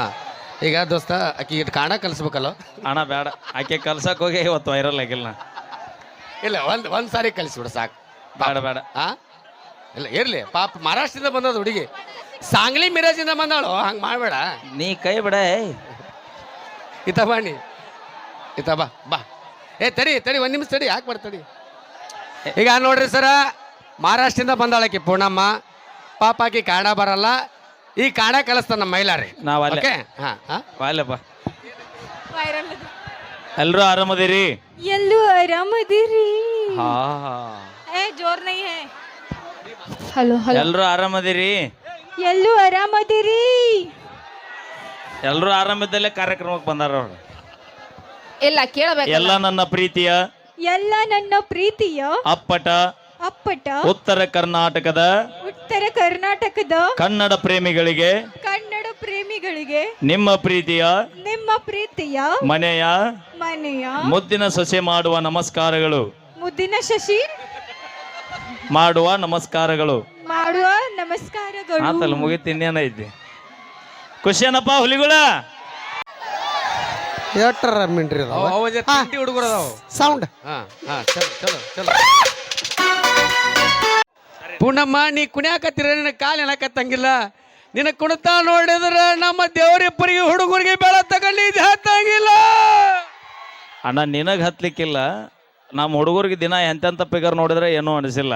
ಹಾಂ. ಈಗ ದೋಸ್ತ ಆಕೆ ಇಟ್ಟು ಕಾಣ ಕಲಿಸ್ಬೇಕಲ್ಲ? ಅಣ್ಣ ಬೇಡ ಆಕೆ ಕಲ್ಸಕ್ ಹೋಗಿ ಇವತ್ತು ವೈರಲ್ ಆಗಿಲ್ಲ ನಾ. ಇಲ್ಲ ಒಂದು ಒಂದು ಸಾರಿ ಕಲಿಸ್ಬಿಡು ಸಾಕು. ಬೇಡ ಬೇಡ. ಆ? ಇಲ್ಲ ಇರಲಿ. ಪಾಪ ಮಹಾರಾಷ್ಟ್ರದಿಂದ ಬಂದದ ಹುಡುಗಿ. ಸಾಂಗ್ಲಿ ಮಿರಾಜಿಂದ ಬಂದಾಳು. ಹಂಗೆ ಮಾಡಬೇಡ. ನೀ ಕೈ ಬಿಡ ಇತ ಬಾಣಿ ಇತ ಬಾ ಬಾ. ಏ ತಡಿ ತಡಿ ಒಂದು ನಿಮಿಷ ತಡಿ ಯಾಕೆ ಬರ್ತಡಿ ಈಗ ನೋಡ್ರಿ ಸರ ಮಹಾರಾಷ್ಟ್ರದಿಂದ ಬಂದಾಳಕಿ ಪೂರ್ಣಮ್ಮ. ಪಾಪ ಆಕಿ ಕನ್ನಡ ಬರಲ್ಲ. ಈ ಕಾಡ ಕಲಿಸ್ತಾನ ನಮ್ಮ ಮೈಲಾರಿ. ನಾವ್ ಅಲ್ಲೇ. ಓಕೆ ಹಾ, ಆರಾಮದಿರಿ? ಎಲ್ಲೂ ಆರಾಮದಿರಿ. ಹಾ. ಏ ಜೋರ್ ನೈ ಹೇ ಹಲೋ ಹಲೋ. ಎಲ್ರು ಆರಾಮದಿರಿ? ಎಲ್ಲೂ ಆರಾಮದಿರಿ. ಎಲ್ರು ಆರಾಮಿದ್ದಲ್ಲೇ ಕಾರ್ಯಕ್ರಮಕ್ಕೆ ಬಂದಾರ ಅವ್ರು. ಇಲ್ಲ ಕೇಳಬೇಕು ಎಲ್ಲ ನನ್ನ ಪ್ರೀತಿಯ. ಎಲ್ಲ ನನ್ನ ಪ್ರೀತಿಯ. ಅಪ್ಪಟ. ಅಪ್ಪಟ. ಉತ್ತರ ಕರ್ನಾಟಕದ ಉತ್ತರ ಕರ್ನಾಟಕದ ಕನ್ನಡ ಪ್ರೇಮಿಗಳಿಗೆ ಕನ್ನಡ ಪ್ರೇಮಿಗಳಿಗೆ ನಿಮ್ಮ ಪ್ರೀತಿಯ ನಿಮ್ಮ ಪ್ರೀತಿಯ ಮನೆಯ ಮನೆಯ ಮುದ್ದಿನ ಸಸಿ ಮಾಡುವ ನಮಸ್ಕಾರಗಳು. ಮುದ್ದಿನ ಶಶಿ ಮಾಡುವ ನಮಸ್ಕಾರಗಳು. ಮಾಡುವ ನಮಸ್ಕಾರಗಳು. ಆತಲ್ಲ ಮುಗಿತು ಇನ್ನೇನೈತಿ ಖುಷಿಯನಪ್ಪ ಹುಲಿಗುಳ? ಎಷ್ಟರ ಮಿಂಟ್ರಿ ಅದಾವ. ಹುಡುಗರು ಅದಾವು. ಸೌಂಡ್ ಹಾ ಹಾ ಚಲೋ ಚಲೋ ಚಲೋ. ಪೂರ್ಣಮ್ಮ ನೀ ಕುಣ್ಯಾಕತ್ತೀರ? ನಿನ್ನ ಕಾಲು ಎಣಕತ್ತಂಗಿಲ್ಲ ನಿನ್ನ ಕುಣಿತ ನೋಡಿದ್ರೆ ನಮ್ಮ ದೇವರಿಬ್ಬರಿಗೆ ಹುಡುಗರಿಗೆ ಬೆಳ ತಗೊಂಡು ಹತ್ತಂಗಿಲ್ಲ. ಅಣ್ಣ ನಿನಗೆ ಹತ್ತಲಿಕ್ಕಿಲ್ಲ ನಮ್ಮ ಹುಡುಗರಿಗೆ ದಿನ ಎಂತೆಂಥ ಪಿಗರ್ ನೋಡಿದ್ರೆ ಏನೂ ಅನಿಸಿಲ್ಲ.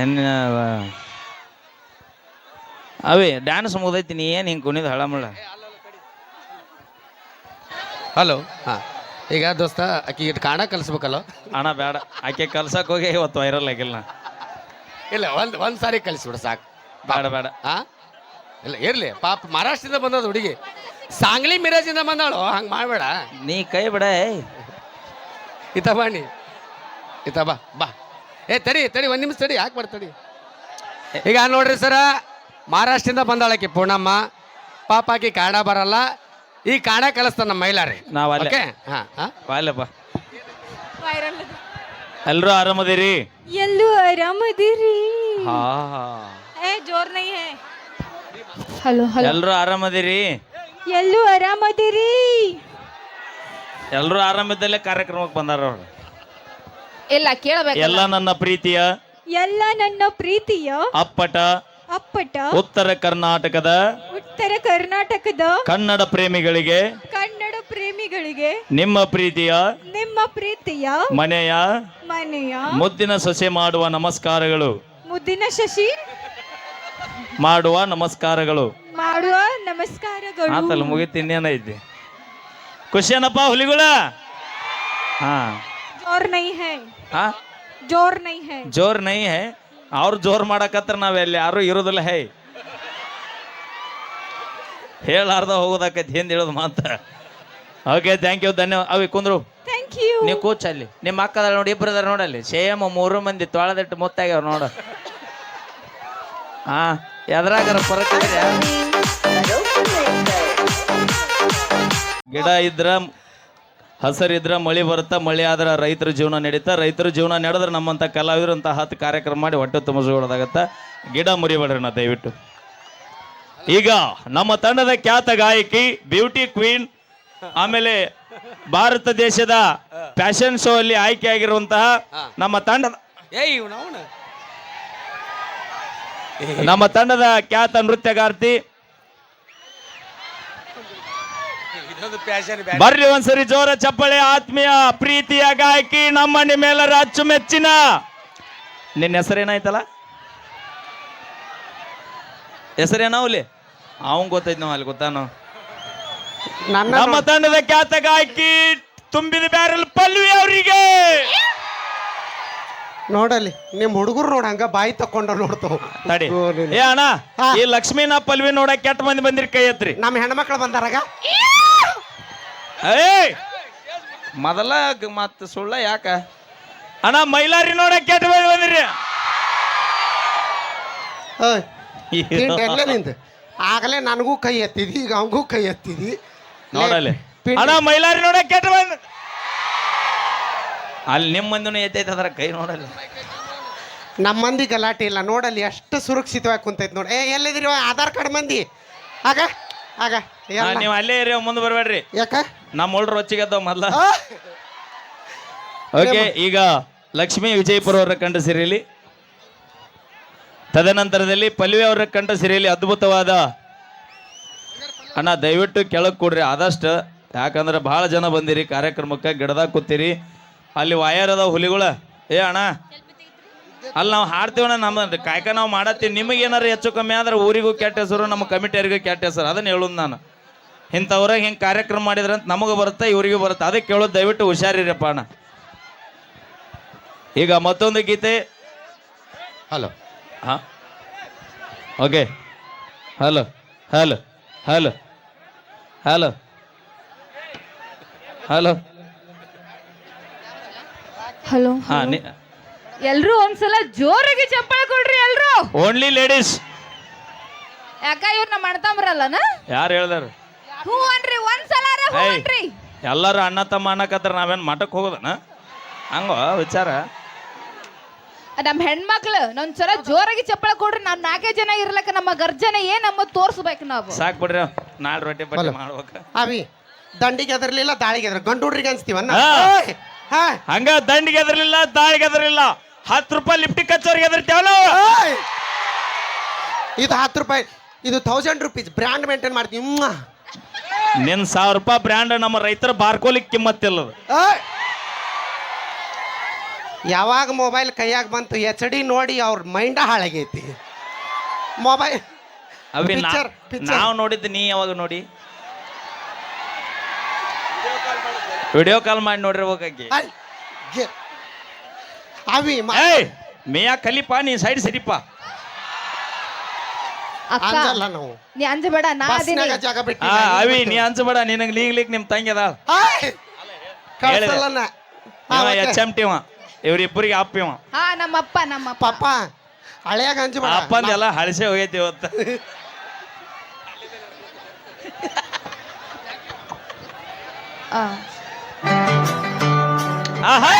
ಏನ್ ಅವೇ ಡ್ಯಾನ್ಸ್ ಮುಗ್ದೈತಿ ನೀ ಏನು ಹಿಂಗೆ ಕುಣಿದು ಹಳಮಳ? ಹಲೋ ಹಾಂ. ಈಗ ದೋಸ್ತ ಆಕೆ ಇಟ್ಟು ಕಾಣ ಕಲಿಸ್ಬೇಕಲ್ಲ? ಅಣ್ಣ ಬೇಡ. ಆಕೆ ಕಲ್ಸಕ್ಕೆ ಹೋಗಿ ಇವತ್ತು ವೈರಲ್ ಆಗಿಲ್ಲ. ನಾ. ಇಲ್ಲ ಒಂದು ಒಂದು ಸಾರಿ ಬಿಡ ಸಾಕು. ಬೇಡ ಬೇಡ. ಆ? ಇಲ್ಲ ಇರ್ಲಿ ಪಾಪ ಮಹಾರಾಷ್ಟ್ರದಿಂದ ಬಂದದ ಹುಡುಗಿ. ಸಾಂಗ್ಲಿ ಮಿರಾಜಿಂದ ಬಂದಾಳು ಹಂಗೆ ಮಾಡಬೇಡ. ನೀ ಕೈ ಬಿಡ ಇತ ಬಾಣಿ ಇತ ಬಾ ಬಾ. ಏ ತಡಿ ತಡಿ ಒಂದು ನಿಮಿಷ ತಡಿ ಯಾಕೆ ಬರ್ತಡಿ ಈಗ ನೋಡ್ರಿ ಸರ ಮಹಾರಾಷ್ಟ್ರದಿಂದ ಬಂದಾಳಕಿ ಪೂರ್ಣಮ್ಮ. ಪಾಪ ಆಕಿ ಕನ್ನಡ ಬರಲ್ಲ. ಈ ಕನ್ನಡ ಕಲಿಸ್ತಾನ ನಮ್ಮ ಮೈಲಾರಿ. ನಾವ್ ಅಲ್ಲೇ. ಓಕೆ ಹಾಂ ಹಾಂ. ವೈರಲ್ ಎಲ್ರು ಆರಾಮದಿರಿ? ಎಲ್ಲೂ ಆರಾಮದಿರಿ. ಹಾ. ಏ ಜೋರ್ ನೈ ಹೇ ಹಲೋ ಹಲೋ. ಎಲ್ಲರೂ ಆರಾಮದಿರಿ? ಎಲ್ಲೂ ಆರಾಮದಿರಿ. ಎಲ್ಲರೂ ಆರಾಮಿದ್ದಲ್ಲೇ ಕಾರ್ಯಕ್ರಮಕ್ಕೆ ಬಂದಾರ ಅವ್ರು. ಇಲ್ಲ ಕೇಳಬೇಕು ಎಲ್ಲ ನನ್ನ ಪ್ರೀತಿಯ? ಎಲ್ಲ ನನ್ನ ಪ್ರೀತಿಯ? ಅಪ್ಪಟ? ಅಪ್ಪಟ? ಉತ್ತರ ಕರ್ನಾಟಕದ? ಉತ್ತರ ಕರ್ನಾಟಕದ? ಕನ್ನಡ ಪ್ರೇಮಿಗಳಿಗೆ? ಕನ್ನಡ ಪ್ರೇಮಿಗಳಿಗೆ? ನಿಮ್ಮ ಪ್ರೀತಿಯ? ನಿಮ್ಮ ಪ್ರೀತಿಯ? ಮನೆಯ? ಮನೆಯ ಮುದ್ದಿನ ಸೊಸೆ ಮಾಡುವ ನಮಸ್ಕಾರಗಳು. ಮುದ್ದಿನ ಶಶಿ ಮಾಡುವ ನಮಸ್ಕಾರಗಳು. ಮಾಡುವ ನಮಸ್ಕಾರಗಳು. ಆತಲ್ಲ ಮುಗಿತು ಇನ್ನೇನೈತಿ ಖುಷಿಯನಪ್ಪ ಹುಲಿಗುಳ? ಹಾ. ಜೋರ್ ನೈ ಹೇ. ಹಾ? ಜೋರ್ ನೈ ಹೇ. ಜೋರ್ ನೈ ಹೇ. ಅವ್ರು ಜೋರ್ ಮಾಡಕತ್ರ ನಾವೆಲ್ಲಿ ಯಾರು ಇರೋದಿಲ್ಲ ಹೇ. ಹೇಳಾರ್ದ ಹೋಗೋದಕ್ಕೆ ಹಿಂದ್ ಹೇಳೋದು ಮಾತ್ರ. ಓಕೆ ಥ್ಯಾಂಕ್ ಯು ಧನ್ಯವಾದ ಅವಿ ಕುಂದ್ರು. ಥ್ಯಾಂಕ್ ಯು ನೀವು ಕೂಚ್ ಅಲ್ಲಿ ನಿಮ್ಮ ಅಕ್ಕದಲ್ಲಿ ನೋಡಿ ಇಬ್ರು ಅದಾರ ನೋಡಲ್ಲಿ. ಸೇಮ್ ಮೂರು ಮಂದಿ ತೊಳೆದಿಟ್ಟು ಮುತ್ತಾಗ್ಯಾವ ನೋಡ. ಹಾ ಎದ್ರಾಗಾರ ಫರಕ್ ಗಿಡ ಇದ್ರ ಹಸರಿದ್ರ ಮಳಿ ಬರುತ್ತಾ ಮಳಿ ಆದ್ರೆ ರೈತರ ಜೀವನ ನಡೀತಾ ರೈತರ ಜೀವನ ನಡೆದ್ರೆ ನಮ್ಮಂತ ಕಲಾವಿದರು ಅಂತ ಹತ್ತು ಕಾರ್ಯಕ್ರಮ ಮಾಡಿ ಹೊಟ್ಟೆ ತುಂಬಿಸ್ಕೊಳ್ಳೋದಾಗತ್ತ ಗಿಡ ಮುರಿಬೇಡ್ರಿ ನಾ ದಯವಿಟ್ಟು. ಈಗ ನಮ್ಮ ತಂಡದ ಖ್ಯಾತ ಗಾಯಕಿ ಬ್ಯೂಟಿ ಕ್ವೀನ್ ಆಮೇಲೆ ಭಾರತ ದೇಶದ ಫ್ಯಾಷನ್ ಶೋ ಅಲ್ಲಿ ಆಯ್ಕೆಯಾಗಿರುವಂತಹ ನಮ್ಮ ತಂಡದ ಏಯ್ ಇವ್ನು ಅವನು. ನಮ್ಮ ತಂಡದ ಖ್ಯಾತ ನೃತ್ಯಗಾರ್ತಿ. ಇದೊಂದು ಪ್ಯಾಶನ್ ಬರ್ರಿ ಒಂದ್ಸರಿ ಜೋರ ಚಪ್ಪಳೆ ಆತ್ಮೀಯ ಪ್ರೀತಿಯ ಗಾಯಕಿ ನಮ್ಮ ನಿಮ್ಮೆಲ್ಲರ ಅಚ್ಚುಮೆಚ್ಚಿನ ನಿನ್ನ ಹೆಸರೇನಾಯ್ತಲ್ಲ ಹೆಸರೇನಾವ್ಲಿ ಅವನ್ ಗೊತ್ತೈತ್ ನಾವು ಅಲ್ಲಿ ಗೊತ್ತಾನು? ನಮ್ಮ ತಂಡದ ಖ್ಯಾತ ಗಾಯಕಿ ತುಂಬಿದ ಬ್ಯಾರಲ್ ಪಲ್ವಿ ಅವರಿಗೆ! ನೋಡಲಿ ನಿಮ್ ಹುಡುಗರು ನೋಡ ಹಂಗ ಬಾಯಿ ತಕೊಂಡ ನೋಡ್ತಾವ. ತಡಿ. ಏ ಅಣ್ಣ ಈ ಲಕ್ಷ್ಮೀನ ಪಲ್ವಿ ನೋಡ ಕೆಟ್ಟ ಮಂದಿ ಬಂದಿರಿ ಕೈ ಎತ್ರಿ. ನಮ್ಮ ಹೆಣ್ಮಕ್ಳು ಬಂದಾರಾಗ? ಏಯ್ ಮೊದಲ ಮತ್ತೆ ಸುಳ್ಳ ಯಾಕ? ಅಣ್ಣ ಮೈಲಾರಿ ನೋಡ ಕೆಟ್ಟ ಮಂದಿ ಬಂದಿರಿ. ತಿಂಟ್ ಎಲ್ಲೇ ನಿಂದು. ಆಗಲೇ ನನಗೂ ಕೈ ಎತ್ತಿದಿ ಈಗ ಅವಗೂ ಕೈ ಎತ್ತಿದಿ. ನೋಡಲ್ಲಿ. ಪಿಂಡ್- ಅಣ್ಣ ಮೈಲಾರಿ ನೋಡ ಕೆಟ್ಟ ಬಂದ. ಅಲ್ಲಿ ನಿಮ್ಮ ಮಂದಿನೂ ಎತ್ತೈತೆ ಅದ್ರ ಕೈ ನೋಡಲ್ಲ. ನಮ್ಮ ಮಂದಿ ಗಲಾಟೆ ಇಲ್ಲ ನೋಡಲ್ಲಿ ಎಷ್ಟು ಸುರಕ್ಷಿತವಾಗಿ ಕುಂತೈತಿ ನೋಡಿ. ಏ ಎಲ್ಲಿದ್ರಿ ಆಧಾರ್ ಕಾರ್ಡ್ ಮಂದಿ. ಆಗ ಆಗ ಎಲ್ಲ. ನೀವು ಅಲ್ಲೇ ಇರಿ ಮುಂದೆ ಬರಬೇಡ್ರಿ. ಯಾಕ? ನಮ್ಮ ಹುಡ್ರು ರೊಚ್ಚಿಗೆದ್ದವ ಮೊದ್ಲ. ಓಕೆ ಈಗ ಲಕ್ಷ್ಮೀ ವಿಜಯಪುರ ಅವರ ಕಂಡ ಸಿರಿಯಲ್ಲಿ ತದನಂತರದಲ್ಲಿ ಪಲ್ವಿ ಅವರ ಕಂಡ ಸಿರಿಯಲ್ಲಿ ಅದ್ಭುತವಾದ ಅಣ್ಣ ದಯವಿಟ್ಟು ಕೆಳಗೆ ಕೊಡ್ರಿ ಆದಷ್ಟು. ಯಾಕಂದ್ರೆ ಭಾಳ ಜನ ಬಂದಿರಿ ಕಾರ್ಯಕ್ರಮಕ್ಕೆ ಗಿಡದಾಗ ಕೂತೀರಿ. ಅಲ್ಲಿ ವಾಯರ್ ಅದಾವ ಹುಲಿಗಳ. ಏ ಅಣ್ಣ ಅಲ್ಲಿ ನಾವು ಹಾಡ್ತೀವಣ್ಣ ನಮ್ಮ ಕಾಯ್ಕ ನಾವು ಮಾಡತ್ತೀವಿ. ನಿಮಗೆ ಏನಾರು ಹೆಚ್ಚು ಕಮ್ಮಿ ಆದ್ರೆ ಊರಿಗೂ ಕೆಟ್ಟ ಹೆಸರು ನಮ್ಮ ಕಮಿಟಿಯರಿಗೂ ಕೆಟ್ಟ ಹೆಸರು. ಅದನ್ನ ಹೇಳೋದು ನಾನು. ಇಂಥವ್ರಾಗ ಹಿಂಗೆ ಕಾರ್ಯಕ್ರಮ ಮಾಡಿದ್ರೆ ಅಂತ ನಮಗೆ ಬರುತ್ತೆ ಇವರಿಗೂ ಬರುತ್ತೆ. ಅದಕ್ಕೆ ಕೇಳೋದು ದಯವಿಟ್ಟು ಹುಷಾರಿರಪ್ಪ ಅಣ್ಣ. ಈಗ ಮತ್ತೊಂದು ಗೀತೆ. ಹಲೋ. ಹಾಂ? Okay. Hello hello hello. Hello. Hello. Hello ಹಾಂ ಎಲ್ರು ಒಂದ್ಸಲ ಜೋರಾಗಿ ಚಪ್ಪಾಳೆ ಕೊಡ್ರಿ ಎಲ್ಲರೂ ಓನ್ಲಿ ಲೇಡೀಸ್ ಯಾಕ ಇವ್ರು ನಮ್ಮ ಅಣ್ತಂಬ್ರಲ್ಲನ ಯಾರು ಹೇಳ್ದಾರ? ಹೂ ಅನ್ರಿ ಒಂದ್ಸಲ ಹೂ ಏಯ್ ಅನ್ರಿ. ಎಲ್ಲರೂ ಅಣ್ಣ ತಮ್ಮ ಅನ್ನಕತ್ರ ನಾವೇನು ಮಠಕ್ಕೆ ಹೋಗೋದನ? ಹಂಗೋ ವಿಚಾರ. ನಮ್ಮ ಹೆಣ್ಮಕ್ಳು ಒಂದ್ಸಲ ಜೋರಾಗಿ ಚಪ್ಪಾಳೆ ಕೊಡ್ರಿ ನಾವ್ ನಾಲ್ಕೇ ಜನ ಇರ್ಲಕ್ಕ ನಮ್ಮ ಗರ್ಜನೆ ಏನ್ ನಮ್ಮ ತೋರ್ಸ್ಬೇಕು ನಾವು. ಸಾಕು ಬಿಡ್ರಿ ನಾಳೆ ರೊಟ್ಟಿ ಪಟ್ಟಿ ಮಾಡ್ಬೇಕು. ಅವಿ ದಂಡಿಗೆ ಎದರ್ಲಿಲ್ಲ ದಾಳಿಗೆ ಎದ್ರ ಗಂಡು ಹುಡ್ರಿಗೆ ಅನ್ಸ್ತೀವನ್ನ? ಹಾ. ಏಯ್, ಹಾ. ಹಂಗ ದಂಡಿಗೆ ಎದರ್ಲಿಲ್ಲ ದಾಳಿಗೆ ಎದರ್ಲಿಲ್ಲ ಹತ್ತು ರೂಪಾಯಿ ಲಿಫ್ಟಿ ಕಚ್ಚೋರಿಗೆ ಎದರ್ತೀವಲ್ಲ ಏಯ್! ಇದು ಹತ್ತು ರೂಪಾಯಿ ಇದು ತೌಸಂಡ್ ರುಪೀಸ್ ಬ್ರ್ಯಾಂಡ್ ಮೇಂಟೈನ್ ಮಾಡ್ತೀವಿ ಮ್ವಾ. ನಿನ್ ಸಾವಿರ ರೂಪಾಯಿ ಬ್ರ್ಯಾಂಡ್ ನಮ್ಮ ರೈತರ ಬಾರ್ಕೋಲಿಕ್ಕೆ ಕಿಮ್ಮತ್ತಿಲ್ಲ ಏಯ್! ಯಾವಾಗ ಮೊಬೈಲ್ ಕೈಯಾಗ ಬಂತು ಎಚ್ ಡಿ ನೋಡಿ ಅವ್ರ ಮೈಂಡ ಹಾಳಾಗೈತಿ. ಮೊಬೈಲ್ ಅವಿ Picture, picture. ನಾವು ನೋಡಿದ್ದು ನೀ ಯಾವಾಗ ನೋಡಿ? ವಿಡಿಯೋ ಕಾಲ್ ಮಾಡಿ ನೋಡಿರ್ಬೇಕಾಗಿ. ಅಯ್, ಗೆ- ಅವಿ ಮ- ಏಯ್ ಮೇಯಾ ಕಲಿಪ ನೀ ಸೈಡ್ ಸಿರಿಪ. ಅಕ್ಕ ಅಂಜಲ್ಲ ನಾವು. ನೀ ಅಂಜಬೇಡ ನಾ ಅದೀನಿ. ಬಸ್ನಾಗ ಜಾಗ ಆ ಅವಿ ನೀ ಅನ್ಸಬೇಡ ನಿನಗೆ ಲೀಗ್ಲಿಕ್ ನಿಮ್ ತಂಗಿ ಅದ ಕಳ್ಸಲ್ಲ ಎಚ್ ಎಂ ಟಿವ ಇವ್ರಿಬ್ಬರಿಗೆ ಅಪ್ಪಿವ ಹಾ ನಮ್ಮಪ್ಪ ನಮ್ಮ ಪಾಪ ಹಳೆಯಾಗ ಅಂಜಬೇಡ ಅಪ್ಪಂದೆಲ್ಲ ಹಳಸೆ ಹೋಗೈತಿ ಇವತ್ತ. ಆ. ಆಹಾ!